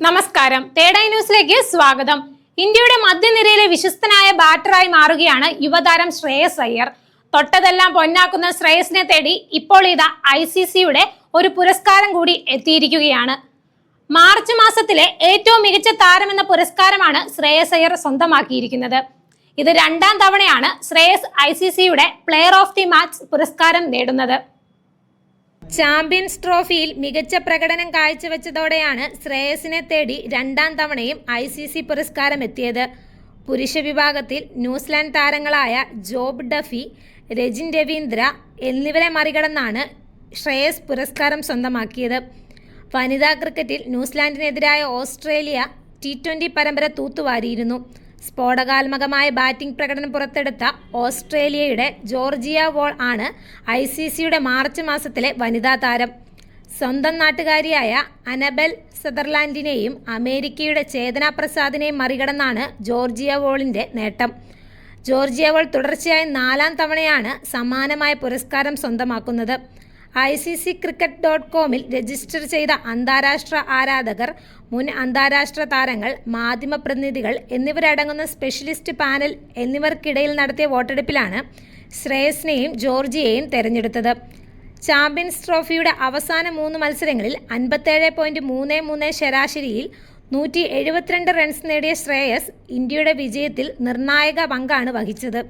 നമസ്കാരം. തേടൈ ന്യൂസിലേക്ക് സ്വാഗതം. ഇന്ത്യയുടെ മധ്യനിരയിലെ വിശ്വസ്തനായ ബാറ്ററായി മാറുകയാണ് യുവതാരം ശ്രേയസ് അയ്യർ. തൊട്ടതെല്ലാം പൊന്നാക്കുന്ന ശ്രേയസിനെ തേടി ഇപ്പോൾ ഇതാ ഐ സി സിയുടെ ഒരു പുരസ്കാരം കൂടി എത്തിയിരിക്കുകയാണ്. മാർച്ച് മാസത്തിലെ ഏറ്റവും മികച്ച താരമെന്ന പുരസ്കാരമാണ് ശ്രേയസ് അയ്യർ സ്വന്തമാക്കിയിരിക്കുന്നത്. ഇത് രണ്ടാം തവണയാണ് ശ്രേയസ് ഐ സി സിയുടെ പ്ലെയർ ഓഫ് ദി മാച്ച് പുരസ്കാരം നേടുന്നത്. ചാമ്പ്യൻസ് ട്രോഫിയിൽ മികച്ച പ്രകടനം കാഴ്ചവെച്ചതോടെയാണ് ശ്രേയസിനെ തേടി രണ്ടാം തവണയും ഐ സി സി പുരസ്കാരം എത്തിയത് പുരുഷ വിഭാഗത്തിൽ ന്യൂസിലാൻഡ് താരങ്ങളായ ജോബ് ഡഫി രജിൻ രവീന്ദ്ര എന്നിവരെ മറികടന്നാണ് ശ്രേയസ് പുരസ്കാരം സ്വന്തമാക്കിയത്. വനിതാ ക്രിക്കറ്റിൽ ന്യൂസിലാൻഡിനെതിരായ ഓസ്ട്രേലിയ ടി ട്വന്റി പരമ്പര തൂത്തുവാരിയിരുന്നു. സ്ഫോടകാത്മകമായ ബാറ്റിംഗ് പ്രകടനം പുറത്തെടുത്ത ഓസ്ട്രേലിയയുടെ ജോർജിയ വോൾ ആണ് ഐ സി സിയുടെ മാർച്ച് മാസത്തിലെ വനിതാ താരം. സ്വന്തം നാട്ടുകാരിയായ അനബൽ സദർലാൻഡിനെയും അമേരിക്കയുടെ ചേതന പ്രസാദിനെയും മറികടന്നാണ് ജോർജിയ വോളിന്റെ നേട്ടം. ജോർജിയ വോൾ തുടർച്ചയായി നാലാം തവണയാണ് സമാനമായ പുരസ്കാരം സ്വന്തമാക്കുന്നത്. I C C cricket dot കോമിൽ register ചെയ്ത അന്താരാഷ്ട്ര ആരാധകർ മുൻ അന്താരാഷ്ട്ര താരങ്ങൾ മാധ്യമപ്രതിനിധികൾ എന്നിവരടങ്ങുന്ന സ്പെഷ്യലിസ്റ്റ് പാനൽ എന്നിവർക്കിടയിൽ നടത്തിയ വോട്ടെടുപ്പിലാണ് ശ്രേയസിനെയും ജോർജിയെയും തെരഞ്ഞെടുത്തത്. ചാമ്പ്യൻസ് ട്രോഫിയുടെ അവസാന മൂന്ന് മത്സരങ്ങളിൽ അൻപത്തേഴ് പോയിന്റ് മൂന്ന് മൂന്ന് ശരാശരിയിൽ നൂറ്റി എഴുപത്തിരണ്ട് റൺസ് നേടിയ ശ്രേയസ് ഇന്ത്യയുടെ വിജയത്തിൽ നിർണായക പങ്കാണ് വഹിച്ചത്.